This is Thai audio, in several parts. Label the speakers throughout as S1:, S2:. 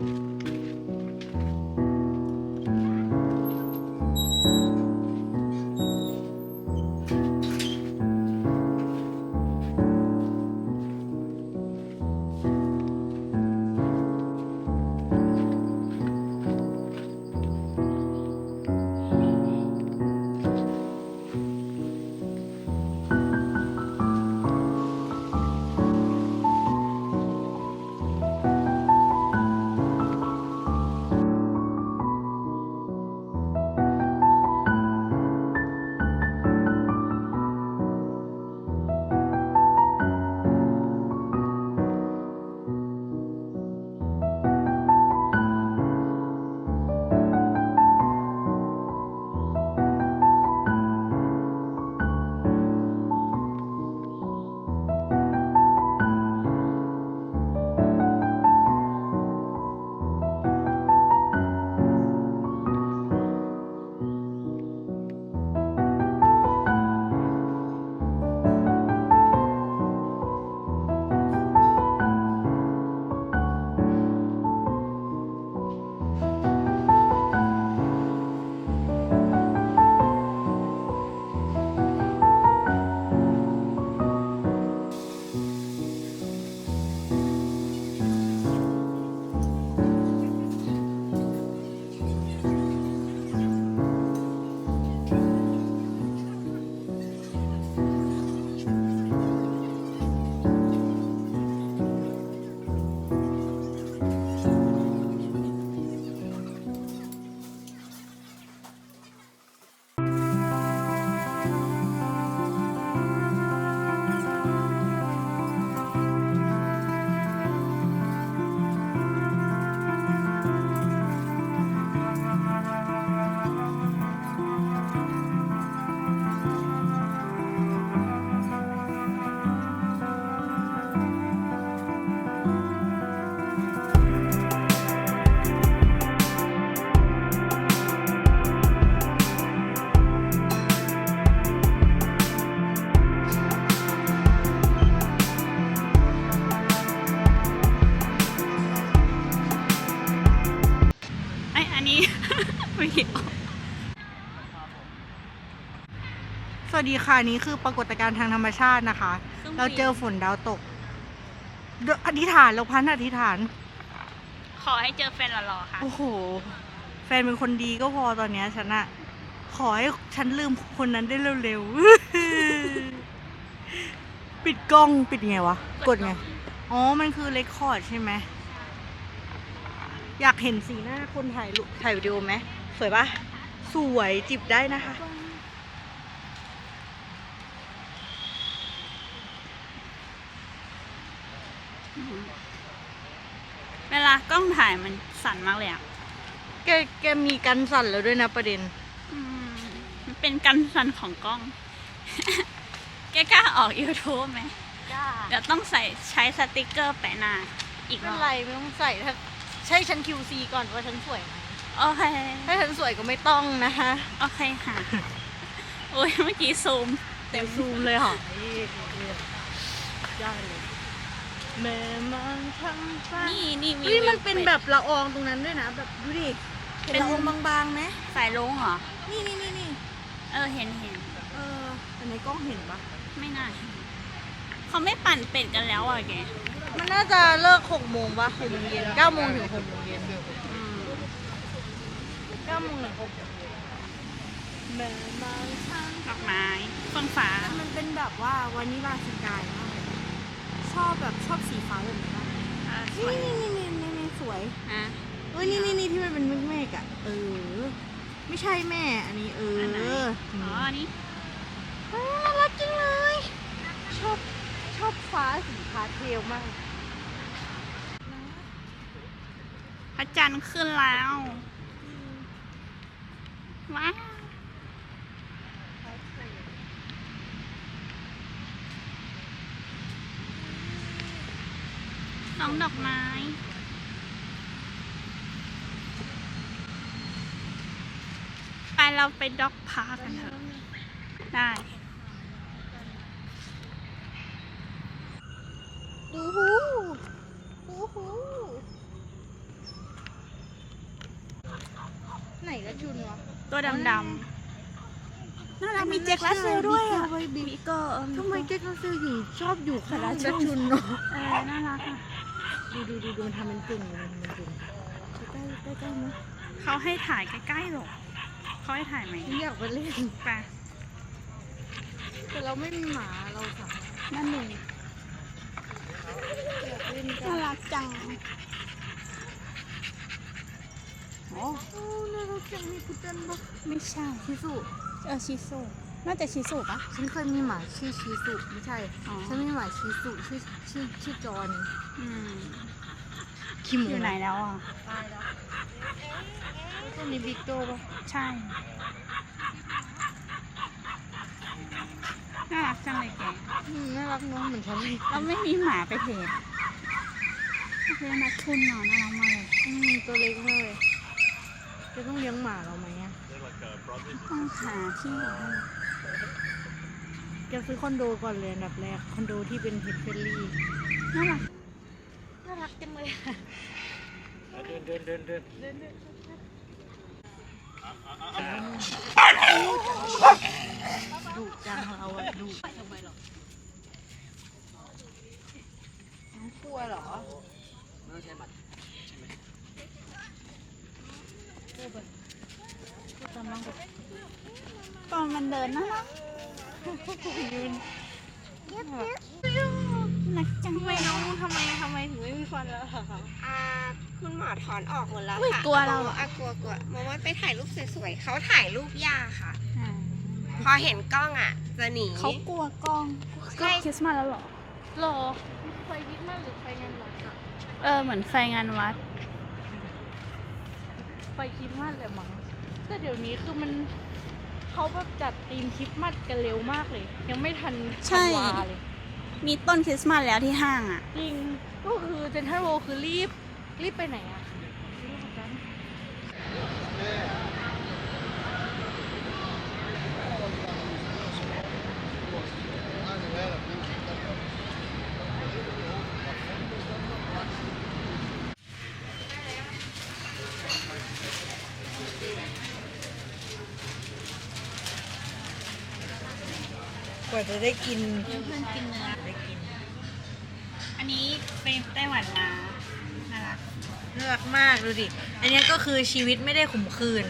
S1: you. วัสดีค่ะนี่คือปรากฏการณ์ทางธรรมชาตินะคะ เราเจอฝนดาวตกเดี๋ยวอธิษฐานเราพันอธิษฐาน
S2: ขอให้เจอแฟนหล่อๆค่ะ
S1: โอ้โห แฟนเป็นคนดีก็พอตอนเนี้ยฉันอะขอให้ฉันลืมคนนั้นได้เร็วๆ ปิดกล้องปิดไงวะ กดไง อ๋อ มันคือเรคคอร์ดใช่ไหม อยากเห็นสีหน้าคนถ่ายรูปถ่ายวิดีโอไหม สวยปะสวยจิบได้นะคะ
S2: เวลากล้องถ่ายมันสั่นมากเลยอะ
S1: แกแกมีกันสั่นแล้วด้วยนะประเด็น
S2: อืมมันเป็นการสั่นของกล้อง แกกล้าออก YouTube ไหม เดี๋ยวต้องใส่ใช้สติกเกอร์แปะหน้า อีก
S1: ไม่
S2: ร
S1: เป็
S2: อนบ
S1: ไรไม่ต้องใส่ถ้าใช่ฉัน QC ก่อนว่าฉันสวยไหม
S2: โอเค
S1: ถ้าฉันสวยก็ไม่ต้องนะคะ
S2: โอเคค่ะ โอ้ยเมื่อกี้ซูม
S1: เต็มซูมเลยค่ะยอดเลย แม่มันทั้งฟ้า
S2: นี่นี่มี
S1: เฮ้ยมันเป็น
S2: วิว
S1: แบบละอองตรงนั้นด้วยนะ แบบดูดิเห็น
S2: เป็น
S1: ละอองบางๆไหม
S2: สายลงเหรอ
S1: นี่นี่นี่นี่
S2: เออเห็นเห็น
S1: เออแต่ในกล้องเห็นปะ
S2: ไม่น่าเห็นเขาไม่ปั่นเป็ดกันแล้วอะแก
S1: มันน่าจะเลิกหกโมงปะหกโมงเย็นเก้าโมงถึงหกโมงเย็น
S2: อืม
S1: เก้าโมงถึงหกโมงเย็นแม่มันทั้ง
S2: ดอกไม้เฟื่องฟ้า
S1: มันเป็นแบบว่าวานิลาสกายมากเลยช อบแบบชอบสีฟ้าแบบนี้มาก
S2: อ่าส
S1: นี่
S2: วย
S1: นี่นี่นี่นี่สวย
S2: อะ
S1: เอ้ยนี่นี่นี่ที่มันเป็นเมฆๆอะเออ ไม่ใช่แม่ อันนี้เออ
S2: อันไหน
S1: อ
S2: อ๋ออันนี้
S1: เฮ้ยน่ารักจังเลย ชอบชอบฟ้าสีพาสเทลมาก
S2: พระจันทร์ขึ้นแล้ว ว้าว น้องดอกไม้ ไปเราไปด็อกพาร์คกันเถอะ ได้
S1: ดูหูดูหูไหนกระจุนวะ
S2: ตัวดำๆ น่ารักมีแจ็คลาเซลด้วยอะมีเกอร์
S1: ทำไมแจ็คลาเซลอยู่ชอบอยู่ข้างกระจุนเนาะ
S2: เออน่ารักอะ
S1: ดูดูดูดูมันทำเป็นจุ่มเลยมันทำเป็นจุ่มใกล้ใกล้ใกล้ๆมั้ย
S2: เขาให้ถ่ายใกล้ๆหรอเขาให้ถ่ายไหม
S1: ฉันอยากไปเล่น
S2: ไป
S1: แต่เราไม่มีหมาเราสาม
S2: นั่นหนึ่ง
S1: อยากเล่นกั
S2: น่านรักจังโอ้
S1: โอ้น่ารักจังมีพุดเดิ้ลปะ
S2: ไม่ใช่
S1: ชิสุ
S2: เออชิสุน่าจะชิสุปะ
S1: ฉันเคยมีหมาชื่อชิสุไม่ใช่
S2: อ๋อ
S1: ฉันมีหมาชิสุชื่อชื่อชื่อจอน
S2: อืม
S1: คิม
S2: อยู่ไหนแล้วอะ
S1: ตายแล้วตัวนี้บิ๊กโตปะ
S2: ใช่ น่ารักจังเลยแก
S1: อืมน่ารักเน้องเหมือนฉันเลย
S2: เราไม่มีหมาไปเพจเลี้ยงนักทุนเนาะน่ารักมากเลย
S1: อืมตัวเล็กมากเลยจะต้องเลี้ยงหมาเราไหมอะ
S2: ต้องหาที่
S1: จะซื้อคอนโดก่อนเลยอันดับแรกคอนโดที่เป็นเพจเฟรนลี่
S2: น่ารัก
S1: น่ารักจังเลย
S3: เดินเดินเดินเดิน
S1: เดินเดินดุจังเราอะดุทำไมหรอน้องกลัวเหรอ
S2: ตอ นมันเดินน่ารัก
S1: ยืน
S2: นักจัง
S1: ทำไมน้องทำไมทำไมถึงไม่มีฟันแล้วอะคะ
S4: อ่าคุณหมอถอนออกหมดแล้ว
S2: เฮ้ย
S4: ค่ะ
S2: กลัวเราเหรอ
S4: อะกลัวกลัวมองว่าไปถ่ายรูปสวยๆเขาถ่ายรูปยากค่ะ
S2: อ่า
S4: พอเห็นกล้องอะจะหนี
S2: เขากลัวกล้อง
S4: ใช่
S2: คริสต์มาสแล้วเหรอ
S1: หรอไฟยิดมากหรือไฟงานวัดอะ
S2: เออเหมือนไฟงานวัด
S1: ไฟคริสต์มาสแหละมั้ง แต่เดี๋ยวนี้คือมันเขาแบบจัดธีมคริสต์มาสกันเร็วมากเลย ยังไม่ทัน
S2: ช่
S1: ธันวาเลย
S2: มีต้นคริสต์มาสแล้วที่ห้างอะ
S1: จริงก็คือเจนทรัลโวคือรีบ รีบไปไหนอะเหอ ว่าจะได้กิน
S2: เพื่อนกินเนื้อ
S1: ได้กิน
S2: อันนี้เป็นไต้หวันมาน่ารัก
S1: น่ารักมากดูดิ อันเนี้ยก็คือชีวิตไม่ได้ขมขื่น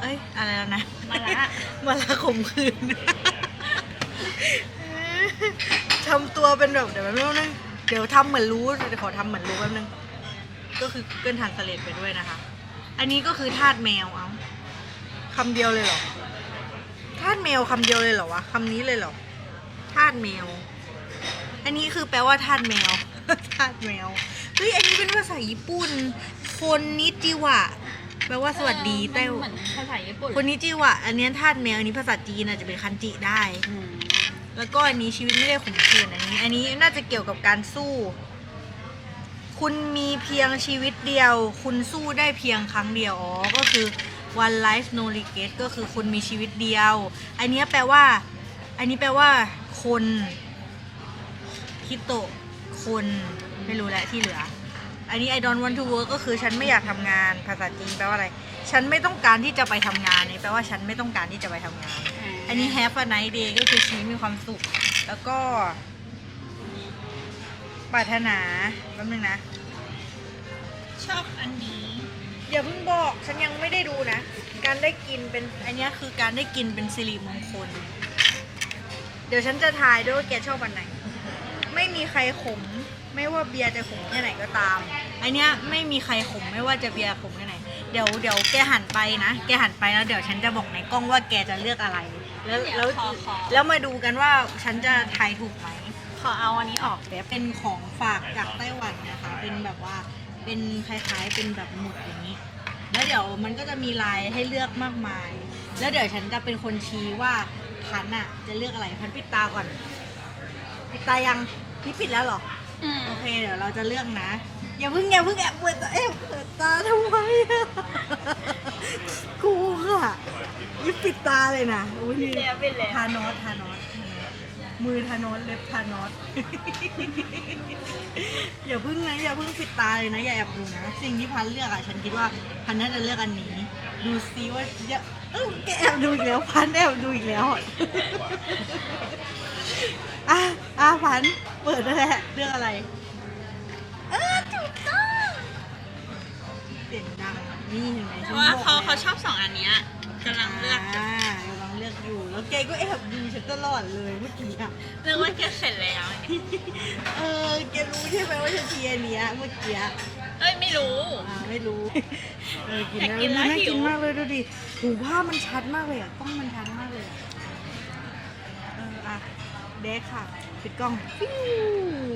S1: เอ้ยอะไรแล้วนะ
S2: มาละ
S1: มาละขมขื่นทำตัวเป็นแบบเดี๋ยวแป๊บนึงเดี๋ยวทำเหมือนรู้เดี๋ยวขอทำเหมือนรู้แป๊บนึงก็คือเกินทานสเลดไปด้วยนะคะ อันนี้ก็คือทาดแมวเอาคำเดียวเลยเหรอทาดแมวคำเดียวเลยเหรอวะคำนี้เลยเหรอ ทาดแมว อันนี้คือแปลว่าทาดแมว ทาดแมว เฮ้ย อันนี้เป็นภาษาญี่ปุ่น คนนิจิวะ แปลว่าสวัสดี
S2: เออ
S1: ไต้ห
S2: มันเห
S1: วั
S2: มื
S1: น
S2: อนภาษาญี่ปุ่น
S1: คนนิจิวะ อันเนี้ยทาดแมว อันนี้ภาษาจีนอาจจะเป็นคันจิได้
S2: อืม
S1: แล้วก็อันนี้ชีวิตไม่ได้ขมขื่นอันนี้ อันนี้น่าจะเกี่ยวกับการสู้ คุณมีเพียงชีวิตเดียว คุณสู้ได้เพียงครั้งเดียวอ๋อก็คือ one life no regret ก็คือคุณมีชีวิตเดียว อันเนี้ยแปลว่า อันนี้แปลว่า คนคิโตะคนไม่รู้แหละที่เหลือ อันนี้ I don't want to work ก็คือฉันไม่อยากทำงานภาษาจีนแปลว่าอะไร ฉันไม่ต้องการที่จะไปทำงานนี่แปลว่าฉันไม่ต้องการที่จะไปทำงาน อันนี้ have a nice day ก็คือชีวิตมีความสุข แล้วก็ปรารถนาแป๊บนึงนะ
S2: ชอบอันนี้
S1: อย่าเพิ่งบอกฉันยังไม่ได้ดูนะ การได้กินเป็นอันเนี้ยคือการได้กินเป็นสิริมงคล เดี๋ยวฉันจะทายด้วยว่าแกชอบอันไหน ไม่มีใครขม ไม่ว่าเบียร์จะขมแค่ไหนก็ตาม อันเนี้ยไม่มีใครขมไม่ว่าจะเบียร์ขมแค่ไหน เดี๋ยวเดี๋ยวแกหันไปนะ แกหันไปแล้วเดี๋ยวฉันจะบอกในกล้องว่าแกจะเลือกอะไร แล้วแล้ว
S2: ขอขอ
S1: แล้วมาดูกันว่าฉันจะทายถูกไหม
S2: ขอเอาอันนี้ออกแป๊บ
S1: เป็นของฝากจากไต้หวันนะคะ เป็นแบบว่า เป็นคล้ายๆ เป็นแบบหมุดอย่างนี้ แล้วเดี๋ยวมันก็จะมีลายให้เลือกมากมาย แล้วเดี๋ยวฉันจะเป็นคนชี้ว่า พันอะจะเลือกอะไรพันปิดตาก่อน ปิดตายังนี่ปิดแล้วเหรอ
S2: อืม
S1: โอเคเดี๋ยวเราจะเลือกนะ อย่าเพิ่งอย่าเพิ่งแอบเปิดตาแอบเปิดตาทำไมอะกูค่ะยิบปิดตาเลยนะอุ้ยนี่
S2: แล้วไปแล้ว
S1: ทานอสทานอสมือทานอสเล็บทานอส อย่าเพิ่งนะอย่าเพิ่งปิดตาเลยนะอย่าแอบดูนะ สิ่งที่พันเลือกอะฉันคิดว่าพันน่าจะเลือกอันนี้ ดูซิว่าอย่าเออ แกแอบดูอีกแล้วพันแอบดูอีกแล้วอะอะอะพันเปิดได้แหละเลือกอะไรเออถูกต้องเสียงดังอะนี่เห็นไหม
S2: แต่
S1: ฉัน
S2: ว่า
S1: บอก
S2: เขา
S1: แล้ว
S2: เขาชอบสองอันเนี้ยกำลังเลือก
S1: อ่ากำลังเลือกอยู่แล้วแกก็แอบดูฉันตลอดเลยเมื่อกี้อะ
S2: เลือกว่าจะเสร็จแล้วเนี่ย
S1: เออแกรู้ใช่ไหมว่าฉันเชียร์เนี้ยเมื่อกี้อะ
S2: เอ้ยไม่รู้
S1: อ่าไม่รู้เออกิน
S2: อยาก
S1: แล้ว
S2: กินแล้ว
S1: น่า
S2: หิ
S1: กิ
S2: ว
S1: นมากเลยดูดิหูภาพมันชัดมากเลยอะกล้องมันชัดมากเลยอะเอออะเด็กค่ะ ปิดกล้องฟิว